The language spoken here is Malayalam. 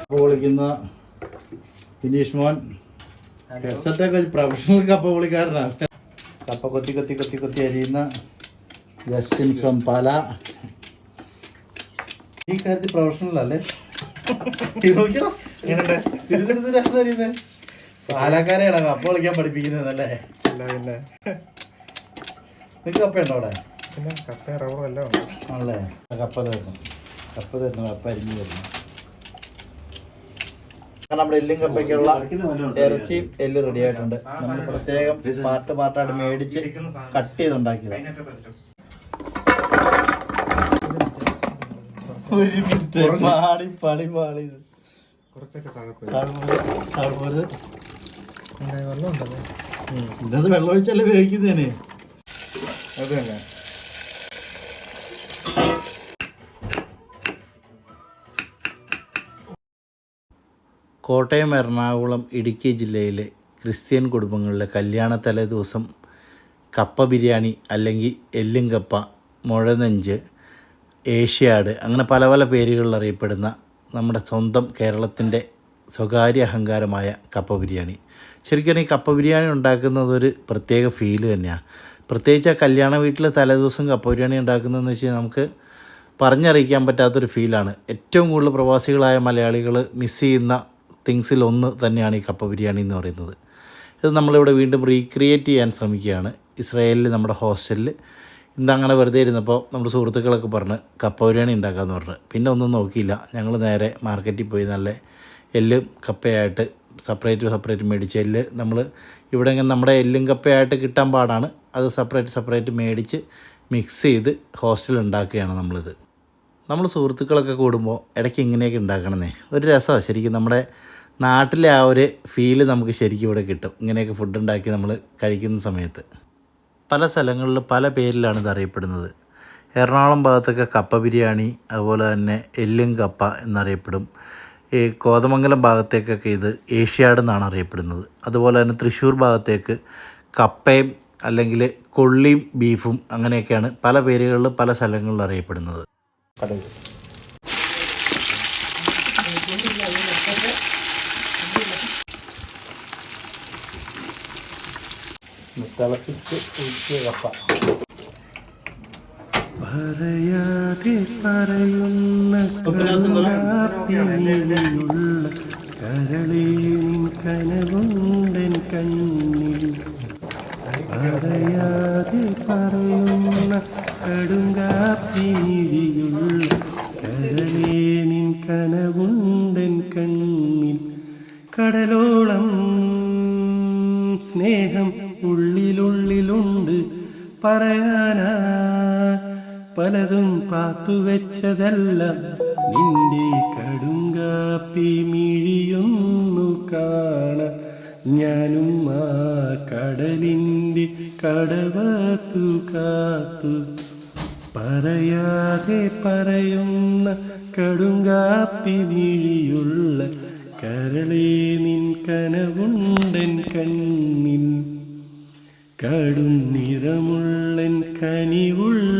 കപ്പ വിളിക്കുന്ന ഫിനീഷ് മോൻ. ഹെഡ്സെറ്റൊക്കെ പ്രൊഫഷണൽ കപ്പ വിളിക്കാരനാണ് കപ്പ കൊത്തി കൊത്തി കൊത്തി കൊത്തി അരിയുന്ന ജസ്റ്റിൻ ഫ്രം പാല ഈ കാര്യത്തിൽ പ്രൊഫഷണൽ അല്ലേ? പാലക്കാരെയാണ് കപ്പ വിളിക്കാൻ പഠിപ്പിക്കുന്നത് അല്ലേ? നിങ്ങൾക്ക് കപ്പ ഉണ്ടോ അവിടെ? കപ്പ റബ്ബറും എല്ലാം ഉണ്ട്. ആണല്ലേ? കപ്പ തരണം കപ്പ തന്നെ കപ്പ അരിഞ്ഞു വരുന്നു. നമ്മുടെ എല്ലും കപ്പയ്ക്കുള്ള ഇറച്ചിയും എല്ല് റെഡി ആയിട്ടുണ്ട്. നമ്മൾ പ്രത്യേകം പാർട്ട് പാർട്ടായിട്ട് മേടിച്ച് കട്ട് ചെയ്തുണ്ടാക്കിയത്. ഒരു മിനിറ്റ്. പാളി പാളി താഴ്പോര് വെള്ളം ഉണ്ടല്ലോ? ഇന്നത് വെള്ളം ഒഴിച്ചല്ലേ വേവിക്കുന്നതിന് അത് കോട്ടയം എറണാകുളം ഇടുക്കി ജില്ലയിലെ ക്രിസ്ത്യൻ കുടുംബങ്ങളിലെ കല്യാണ തലേ ദിവസം കപ്പ ബിരിയാണി അല്ലെങ്കിൽ എല്ലും കപ്പ മുഴനെഞ്ച് ഏഷ്യാട് അങ്ങനെ പല പല പേരുകളിൽ അറിയപ്പെടുന്ന നമ്മുടെ സ്വന്തം കേരളത്തിന്റെ സ്വകാര്യ അഹങ്കാരമായ കപ്പ ബിരിയാണി. ശരിക്കും ഈ കപ്പ ബിരിയാണി ഉണ്ടാക്കുന്നത് ഒരു പ്രത്യേക ഫീൽ തന്നെയാണ് പ്രത്യേകിച്ച് ആ കല്യാണ വീട്ടിൽ തലേദിവസം കപ്പ ബിരിയാണി ഉണ്ടാക്കുന്നതെന്ന് വെച്ച് നമുക്ക് പറഞ്ഞറിയിക്കാൻ പറ്റാത്തൊരു ഫീലാണ് ഏറ്റവും കൂടുതൽ പ്രവാസികളായ മലയാളികൾ മിസ് ചെയ്യുന്ന തിങ്സിൽ ഒന്ന് തന്നെയാണ് ഈ കപ്പ ബിരിയാണി എന്ന് പറയുന്നത്. ഇത് നമ്മളിവിടെ വീണ്ടും റീക്രിയേറ്റ് ചെയ്യാൻ ശ്രമിക്കുകയാണ്. ഇസ്രായേലിൽ നമ്മുടെ ഹോസ്റ്റലിൽ ഇന്ന് അങ്ങനെ വെറുതെ ഇരുന്നപ്പോൾ നമ്മുടെ സുഹൃത്തുക്കളൊക്കെ പറഞ്ഞ് കപ്പ ബിരിയാണി ഉണ്ടാക്കാമെന്ന് പറഞ്ഞു. പിന്നെ ഒന്നും നോക്കിയില്ല. ഞങ്ങൾ നേരെ മാർക്കറ്റിൽ പോയി നല്ല എല്ലും കപ്പയായിട്ട് സെപ്പറേറ്റ് സെപ്പറേറ്റ് മേടിച്ച് എല്ല് നമ്മൾ ഇവിടെ നമ്മുടെ എല്ലും കപ്പയായിട്ട് കിട്ടാൻ പാടാണ്. അത് സെപ്പറേറ്റ് സെപ്പറേറ്റ് മേടിച്ച് മിക്സ് ചെയ്ത് ഹോസ്റ്റലിൽ ഉണ്ടാക്കുകയാണ് നമ്മളിത്. നമ്മൾ സുഹൃത്തുക്കളൊക്കെ കൂടുമ്പോൾ ഇടയ്ക്ക് ഇങ്ങനെയൊക്കെ ഉണ്ടാക്കണമെന്നേ ഒരു രസമാണ്. ശരിക്കും നമ്മുടെ നാട്ടിലെ ആ ഒരു ഫീൽ നമുക്ക് ശരിക്കും ഇവിടെ കിട്ടും. ഇങ്ങനെയൊക്കെ ഫുഡ് ഉണ്ടാക്കി നമ്മൾ കഴിക്കുന്ന സമയത്ത്. പല സ്ഥലങ്ങളിൽ പല പേരിലാണ് ഇത് അറിയപ്പെടുന്നത്. എറണാകുളം ഭാഗത്തൊക്കെ കപ്പ ബിരിയാണി അതുപോലെ തന്നെ എല്ലും കപ്പ എന്നറിയപ്പെടും. ഈ കോതമംഗലം ഭാഗത്തേക്കൊക്കെ ഇത് ഏഷ്യാഡ് എന്നാണ് അറിയപ്പെടുന്നത്. അതുപോലെ തന്നെ തൃശ്ശൂർ ഭാഗത്തേക്ക് കപ്പയും അല്ലെങ്കിൽ കൊള്ളിയും ബീഫും അങ്ങനെയൊക്കെയാണ് പല പേരുകളിൽ പല സ്ഥലങ്ങളിൽ അറിയപ്പെടുന്നത്. കടയിൽ തിളപ്പിച്ച് ഒഴിച്ച് കപ്പ പറയാതെ പറയുന്ന കണ്ണാപ്പിനിയുള്ള കരളേ നിൻ കനവുണ്ടൻ കണ്ണിൽ. പറയാതെ പറയുന്ന കടുങ്കാപ്പിനിഴിയുള്ള കരളേ നിൻ കനവുണ്ടൻ കണ്ണിൽ കടലോളം സ്നേഹം ഉള്ളിലുള്ളിലുണ്ട് പറയാനാ. പലതും പാത്തുവെച്ചതല്ല നിന്റെ കടുങ്കാപ്പി മിഴിയൊന്നു കാണ. ഞാനും ആ കടലിന്റെ കടവത്തു കാത്തു പറയാതെ പറയുന്ന കടുങ്കാപ്പിനിഴിയുള്ള കരളേ നിൻ കനവുണ്ടൻ കണ്ണിൽ കടും നിറമുള്ളൻ കനിവുള്ള